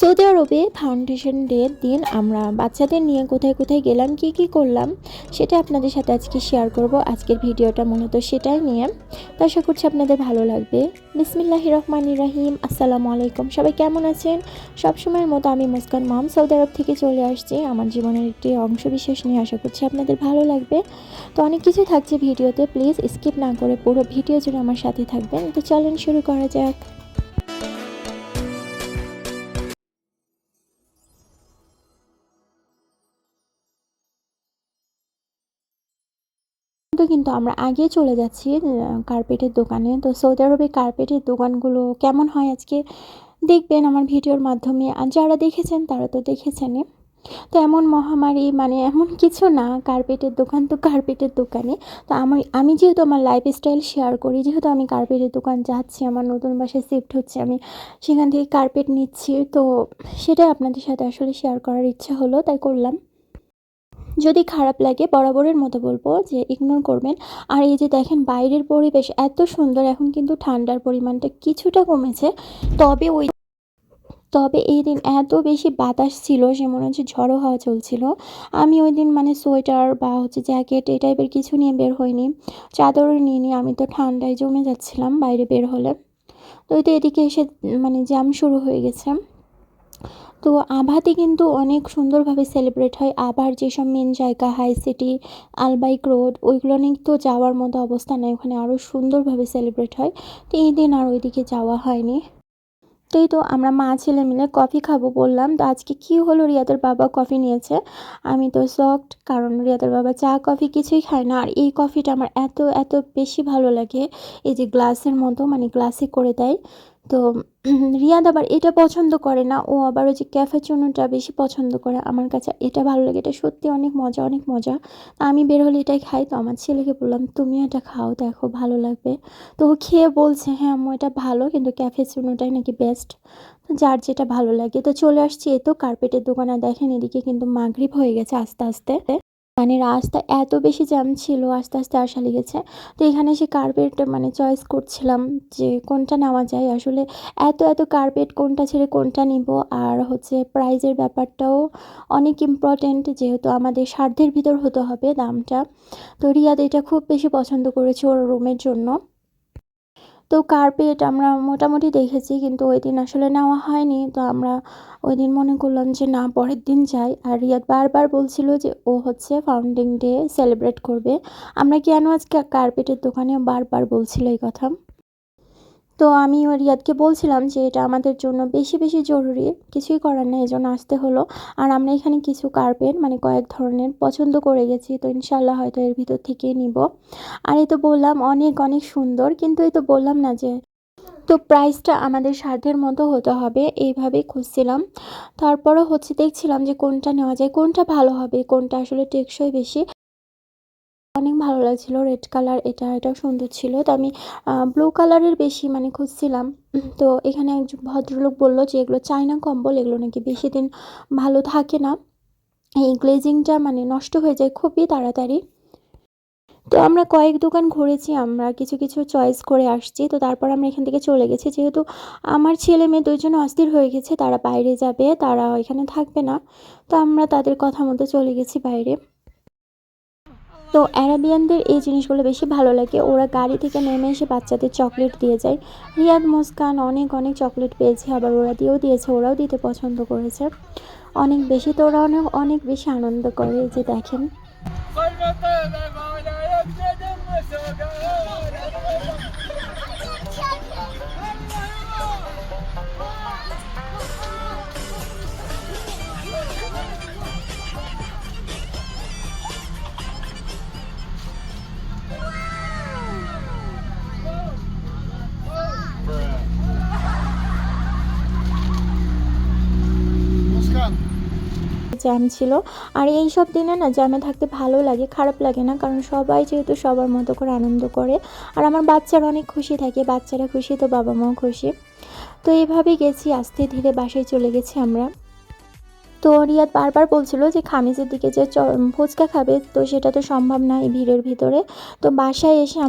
Saudi আরবে foundation ডের দিন আমরা বাচ্চাদের নিয়ে কোথায় কোথায় গেলাম, কি কি করলাম, সেটা আপনাদের সাথে আজকে শেয়ার করব। আজকের ভিডিওটা মূলত সেটাই নিয়ে। তো আশা করছি আপনাদের ভালো লাগবে। বিসমিল্লাহ রহমান রাহিম। আসসালামু আলাইকুম। সবাই কেমন আছেন? সবসময়ের মতো আমি মুস্কান মাম, সৌদি আরব থেকে চলে আসছি। আমার জীবনের একটি অংশ বিশেষ নিয়ে আশা করছি আপনাদের ভালো লাগবে। তো অনেক কিছু থাকছে ভিডিওতে। প্লিজ স্কিপ না করে পুরো ভিডিও জুড়ে আমার সাথে থাকবেন। তো চলেন শুরু করা যাক। তো কিন্তু আমরা আগে চলে যাচ্ছি কার্পেটের দোকানে। তো সৌদি আরবে কার্পেটের দোকানগুলো কেমন হয় আজকে দেখবেন আমার ভিডিওর মাধ্যমে। আর যারা দেখেছেন তারা তো দেখেছেনই। তো এমন মহামারী মানে এমন কিছু না কার্পেটের দোকান তো কার্পেটের দোকানে। তো আমার আমি যেহেতু আমার লাইফস্টাইল শেয়ার করি, যেহেতু আমি কার্পেটের দোকান যাচ্ছি, আমার নতুন বাসায় শিফট হচ্ছে, আমি সেখান থেকে কার্পেট নিচ্ছি। তো সেটাই আপনাদের সাথে আসলে শেয়ার করার ইচ্ছা হলো, তাই করলাম। যদি খারাপ লাগে, বরাবরের মতো বলব যে ইগনোর করবেন। আর এই যে দেখেন, বাইরের পরিবেশ এত সুন্দর, এখন কিন্তু ঠান্ডার পরিমাণটা কিছুটা কমেছে। তবে ওই তবে এই দিন এত বেশি বাতাস ছিল যে মনে হচ্ছে ঝড়ো হাওয়া চলছিল। আমি ওই দিন মানে সোয়েটার বা হচ্ছে জ্যাকেট এই টাইপের কিছু নিয়ে বের হইনি। চাদরও নিয়ে নি আমি তো ঠান্ডায় জমে যাচ্ছিলাম বাইরে বের হলে। তো ওই তো এদিকে এসে মানে জ্যাম শুরু হয়ে গেছে। তো আভাতে কিন্তু অনেক সুন্দরভাবে সেলিব্রেট হয়। আবার যেসব মেন জায়গা হাই সিটি আলবাইক রোড ওইগুলো নিয়ে তো যাওয়ার মতো অবস্থা নেই। ওখানে আরও সুন্দরভাবে সেলিব্রেট হয়। তো এই দিন আর ওইদিকে যাওয়া হয়নি। তো এই তো আমরা মা ছেলে মিলে কফি খাব বললাম। তো আজকে কি হলো? রিয়াদের বাবা কফি নিয়েছে। আমি তো শকড কারণ রিয়াদের বাবা চা কফি কিছুই খায় না। আর এই কফিটা আমার এত এত বেশি ভালো লাগে। এই যে গ্লাসের মতো মানে গ্লাসে করে দেয়। তো রিয়াদ আবার এটা পছন্দ করে না। ও আবার ওই যে ক্যাফেচুনোটা বেশি পছন্দ করে। আমার কাছে এটা ভালো লাগে। এটা সত্যি অনেক মজা অনেক মজা। আমি বের হলে এটাই খাই। তো আমার ছেলেকে বললাম, তুমি এটা খাও, দেখো, ভালো লাগবে। তো ও খেয়ে বলছে হ্যাঁ আম্মু, এটা ভালো, কিন্তু ক্যাফেচুনোটাই নাকি বেস্ট যার যেটা ভালো লাগে। তো চলে আসছি এ তো কার্পেটের দোকানে দেখেন এদিকে কিন্তু মাগরিব হয়ে গেছে আস্তে আস্তে। মানে রাস্তা এত বেশি জ্যাম ছিল, আস্তে আস্তে আসা লেগেছে। তো এখানে সে কার্পেট মানে চয়েস করছিলাম যে কোনটা নেওয়া যায়। আসলে এত এত কার্পেট কোনটা ছেড়ে কোনটা নিব? আর হচ্ছে প্রাইজের ব্যাপারটাও অনেক ইম্পর্টেন্ট যেহেতু আমাদের সাধ্যের ভিতর হতে হবে দামটা। তো রিয়াদ এটা খুব বেশি পছন্দ করেছে ওর রুমের জন্য। তো কার্পেট আমরা মোটামুটি দেখেছি কিন্তু ওই দিন আসলে নেওয়া হয়নি। তো আমরা ওই দিন মনে করলাম যে না, পরের দিন যাই। আর রিয়াদ বারবার বলছিল যে ও হচ্ছে ফাউন্ডিং ডে সেলিব্রেট করবে। আমরা কেন আজকে কার্পেটের দোকানে বারবার বলছিল এই কথা? তো আমি রিয়াদকে বলছিলাম যে এটা আমাদের জন্য বেশি বেশি জরুরি। কিছুই করার নেই, এই জন্য আসতে হলো। আর আমরা এখানে কিছু কার্পেট মানে কয়েক ধরনের পছন্দ করে গেছি, তো ইনশাল্লাহ হয়তো এর ভিতর থেকেই নিব। আর এই তো বললাম, অনেক অনেক সুন্দর। কিন্তু এই তো বললাম না যে, তো প্রাইসটা আমাদের সাধ্যের মতো হতে হবে এইভাবেই খুঁজছিলাম। তারপরও হচ্ছে দেখছিলাম যে কোনটা নেওয়া যায়, কোনটা ভালো হবে, কোনটা আসলে টেকসই বেশি। অনেক ভালো লাগছিল। রেড কালার এটা, এটাও সুন্দর ছিল। তো আমি ব্লু কালারের বেশি মানে খুঁজছিলাম। তো এখানে একজন ভদ্রলোক বলল যে, এগুলো চায়না কম্বল, এগুলো নাকি বেশি দিন ভালো থাকে না। এই গ্লেজিংটা মানে নষ্ট হয়ে যায় খুবই তাড়াতাড়ি। তো আমরা কয়েক দোকান ঘুরেছি, আমরা কিছু কিছু চয়েস করে আসছি। তো তারপর আমরা এখান থেকে চলে গেছি। যেহেতু আমার ছেলে মেয়ে দুইজন অস্থির হয়ে গেছে, তারা বাইরে যাবে, তারা এখানে থাকবে না। তো আমরা তাদের কথা মতো চলে গেছি বাইরে। তো অ্যারাবিয়ানদের এই জিনিসগুলো বেশি ভালো লাগে। ওরা গাড়ি থেকে নেমে এসে বাচ্চাদের চকলেট দিয়ে যায়। রিয়াদ মুস্কান অনেক অনেক চকলেট পেয়েছে, আবার ওরা দিয়েও দিয়েছে, ওরাও দিতে পছন্দ করেছে। অনেক বেশি তো ওরা অনেক অনেক বেশি আনন্দ করে যে দেখেন। জ্যাম ছিল। আর এই সব দিনে না জ্যামে থাকতে ভালো লাগে, খারাপ লাগে না, কারণ সবাই যেহেতু সবার মতো করে আনন্দ করে। আর আমার বাচ্চারা অনেক খুশি থাকে, বাচ্চারা খুশি, তো বাবা মাও খুশি। তো এইভাবেই গেছি, আস্তে ধীরে বাসায় চলে গেছি আমরা। তো রিয়াদ বারবার বলছিল যে খামিজের দিকে যে ফুচকা খাবে, তো সেটা তো সম্ভব না এই ভিড়ের ভিতরে। তো বাসায় এসে